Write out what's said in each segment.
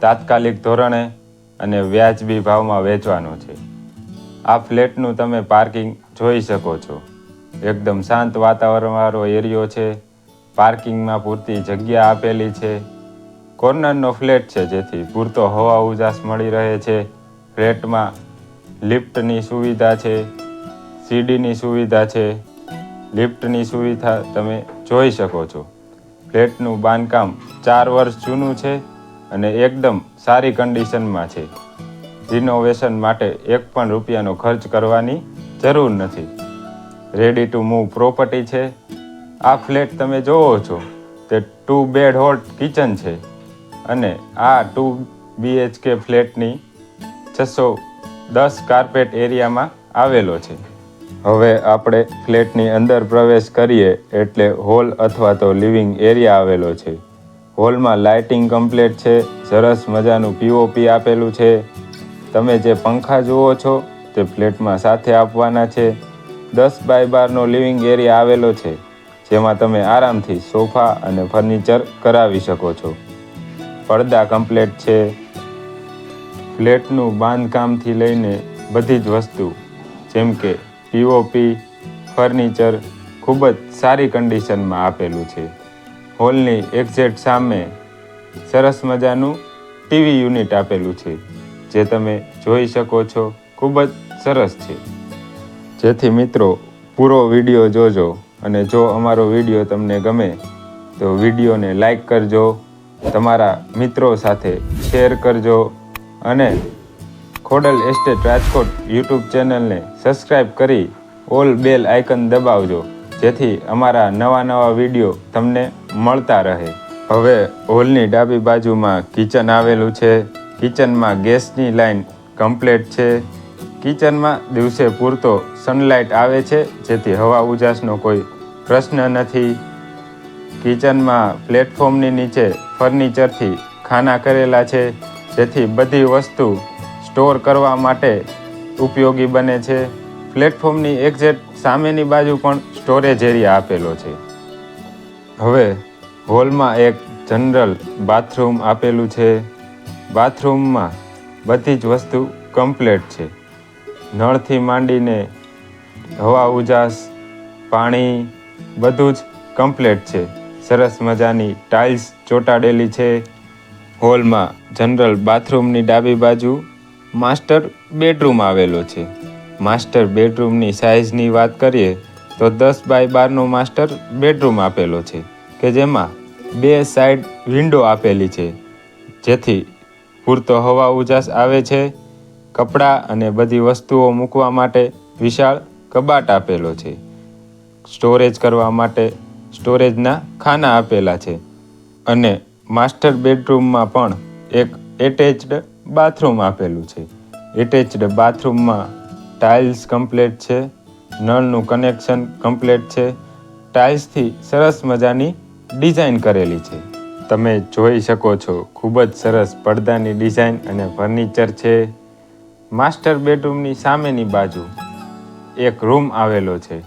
તાત્કાલિક ધોરણે અને વ્યાજબી ભાવમાં વેચવાનો છે. આ ફ્લેટનું તમે પાર્કિંગ જોઈ શકો છો. એકદમ શાંત વાતાવરણવાળો એરિયો છે. પાર્કિંગમાં પૂરતી જગ્યા આપેલી છે. કોર્નરનો ફ્લેટ છે જેથી પૂરતો હવા ઉજાસ મળી રહે છે. ફ્લેટમાં લિફ્ટની સુવિધા છે. સીડીની સુવિધા છે. લિફ્ટની સુવિધા તમે જોઈ શકો છો. ફ્લેટનું બાંધકામ ચાર વર્ષ જૂનું છે. અને એકદમ સારી કન્ડિશનમાં છે. રિનોવેશન માટે એક પણ રૂપિયાનો ખર્ચ કરવાની જરૂર નથી. રેડી ટુ મૂવ પ્રોપર્ટી છે. આ ફ્લેટ તમે જોવો છો તે ટુ બેડ હોટ કિચન છે. અને આ ટુ બીએચકે ફ્લેટની છસો દસ કાર્પેટ એરિયામાં આવેલો છે. હવે આપણે ફ્લેટની અંદર પ્રવેશ કરીએ એટલે હોલ અથવા તો લિવિંગ એરિયા આવેલો છે. હોલમાં લાઇટિંગ કમ્પ્લીટ છે, સરસ મજાનું પીઓપી આપેલું છે. તમે જે પંખા જુઓ છો, તે ફ્લેટમાં સાથે આપવાના છે. દસ બાય બારનો લિવિંગ એરિયા આવેલો છે, જેમાં તમે આરામથી સોફા અને ફર્નિચર કરાવી શકો છો. પડદા કમ્પ્લેટ છે. ફ્લેટનું બાંધકામથી લઈને બધી જ વસ્તુ, જેમ કે પીઓપી ફર્નિચર, ખૂબ જ સારી કન્ડિશનમાં આપેલું છે. હોલની એક્ઝેટ સામે સરસ મજાનું ટીવી યુનિટ આપેલું છે, જે તમે જોઈ શકો છો. ખૂબ જ સરસ છે. જેથી મિત્રો, પૂરો વીડિયો જોજો અને જો અમારો વીડિયો તમને ગમે, તો વિડીયોને લાઈક કરજો, તમારા મિત્રો સાથે શેર કરજો અને ખોડલ એસ્ટેટ રાજકોટ યુટ્યુબ ચેનલને સબસ્ક્રાઈબ કરી ઓલ બેલ આઇકન દબાવજો. જેથી અમારા નવા નવા વીડિયો તમને મળતા રહે. હવે હોલની ડાબી બાજુમાં કિચન આવેલું છે. કિચનમાં ગેસની લાઈન કમ્પ્લીટ છે. કિચનમાં દિવસે પૂરતો સનલાઇટ આવે છે, જેથી હવા ઉજાસનો કોઈ પ્રશ્ન નથી. કિચનમાં પ્લેટફોર્મની નીચે ફર્નિચરથી ખાના કરેલા છે, જેથી બધી વસ્તુ સ્ટોર કરવા માટે ઉપયોગી બને છે. પ્લેટફોર્મની એક્ઝેક્ટ સામેની બાજુ પણ સ્ટોરેજ એરિયા આપેલો છે. હવે હોલમાં એક જનરલ બાથરૂમ આપેલું છે. બાથરૂમમાં બધી જ વસ્તુ કમ્પ્લેટ છે. નળથી માંડીને હવા ઉજાસ, પાણી, બધું જ કમ્પ્લેટ છે. સરસ મજાની ટાઇલ્સ ચોંટાડેલી છે. હોલમાં જનરલ બાથરૂમની ડાબી બાજુ માસ્ટર બેડરૂમ આવેલો છે. માસ્ટર બેડરૂમની સાઇઝની વાત કરીએ, તો દસ બાય બારનો માસ્ટર બેડરૂમ આપેલો છે, કે જેમાં બે સાઈડ વિન્ડો આપેલી છે. જેથી પૂરતો હવા ઉજાસ આવે છે, કપડાં અને બધી વસ્તુઓ મૂકવા માટે વિશાળ કબાટ આપેલો છે. સ્ટોરેજ કરવા માટે સ્ટોરેજના ખાના આપેલા છે અને માસ્ટર બેડરૂમમાં પણ એક એટેચડ બાથરૂમ આપેલું છે. એટેચડ બાથરૂમમાં ટાઇલ્સ કમ્પ્લીટ છે, નળનું કનેક્શન કમ્પ્લીટ છે, ટાઇલ્સથી સરસ મજાની ડિઝાઇન કરેલી છે. તમે જોઈ શકો છો, ખૂબ જ સરસ પડદાની ડિઝાઇન અને ફર્નિચર છે. માસ્ટર બેડરૂમની સામેની બાજુ એક રૂમ આવેલો છે.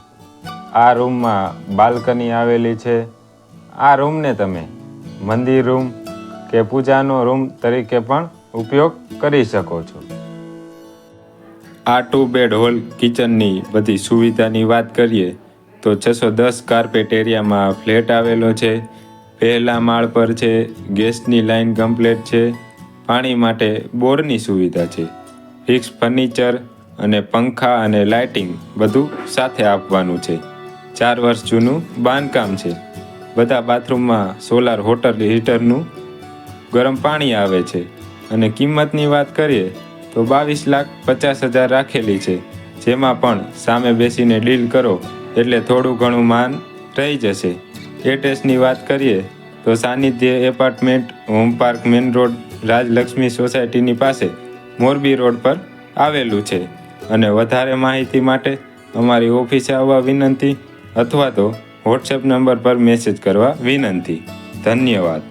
આ રૂમમાં બાલ્કની આવેલી છે. આ રૂમને તમે મંદિર રૂમ કે પૂજાનો રૂમ તરીકે પણ ઉપયોગ કરી શકો છો. આ ટુ બેડ હોલ કિચનની બધી સુવિધાની વાત કરીએ, તો છસો દસ કાર્પેટ એરિયામાં ફ્લેટ આવેલો છે. પહેલા માળ પર છે, ગેસની લાઈન કમ્પ્લેટ છે. પાણી માટે બોરની સુવિધા છે. ફિક્સ ફર્નિચર અને પંખા અને લાઇટિંગ બધું સાથે આપવાનું છે. ચાર વર્ષ જૂનું બાંધકામ છે. બધા બાથરૂમમાં સોલાર હોટર હીટરનું ગરમ પાણી આવે છે. અને કિંમતની વાત કરીએ તો બાવીસ લાખ પચાસ હજાર રાખેલી છે. જેમાં પણ સામે બેસીને ડીલ કરો એટલે થોડું ઘણું માન રહી જશે. એટેસની વાત કરીએ તો Sanidhya apartment, home park main road, Rajlakshmi સોસાયટીની પાસે મોરબી રોડ પર આવેલું છે. અને વધારે માહિતી માટે અમારી ઓફિસે આવવા વિનંતી અથવા તો વોટ્સએપ નંબર પર મેસેજ કરવા વિનંતી. ધન્યવાદ.